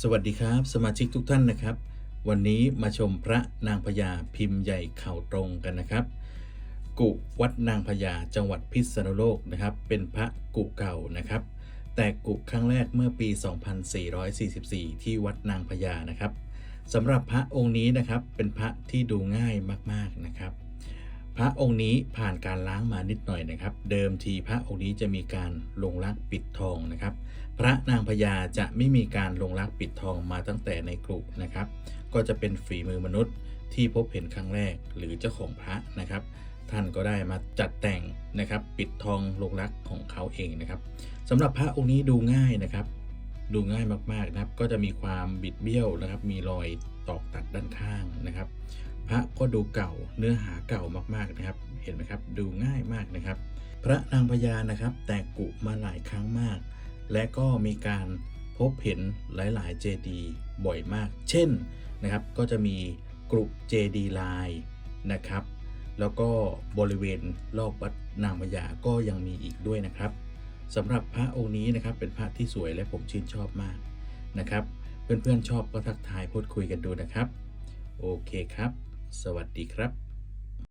สวัสดีครับ สมาชิกทุกท่านนะครับ วันนี้มาชมพระนางพญาพิมพ์ใหญ่เข่าตรงกันนะครับ กุวัดนางพญาจังหวัดพิษณุโลกนะครับ เป็นพระกุเก่านะครับ แต่กุครั้งแรกเมื่อปี 2444 ที่วัดนางพญานะครับสำหรับพระองค์นี้นะครับเป็นพระที่ดูง่ายมากๆนะครับ พระองค์นี้ผ่านการล้างมานิดหน่อยนะครับ เดิมทีพระองค์นี้จะมีการลงรักปิดทองนะครับ พระนางพญาจะไม่มีการลงรักปิดทองมาตั้งแต่ในกรุนะครับ ก็จะเป็นฝีมือมนุษย์ที่พบเห็นครั้งแรกหรือเจ้าของพระนะครับ ท่านก็ได้มาจัดแต่งนะครับ ปิดทองลงรักของเขาเองนะครับสำหรับพระองค์นี้ดูง่ายนะครับ ดูง่ายมากๆนะครับ ก็จะมีความบิดเบี้ยวนะครับ มีรอยตอกตัดด้านข้างนะครับ พระก็ดูเก่าเนื้อหาเก่ามากๆนะครับ เห็นไหมครับดูง่ายมากนะครับ พระนางพญานะครับ แตกกุมาหลายครั้งมาก และก็มีการพบเห็นหลายๆเจดีย์บ่อยมาก เช่นนะครับก็จะมีกรุเจดีย์ลายนะครับ แล้วก็บริเวณรอบวัดนางพญาก็ยังมีอีกด้วยนะครับสำหรับพระองค์นี้นะครับเป็นพระที่สวยและผมชื่นชอบมากนะครับ เพื่อนๆชอบก็ทักทายพูดคุยกันดูนะครับ โอเคครับ สวัสดีครับ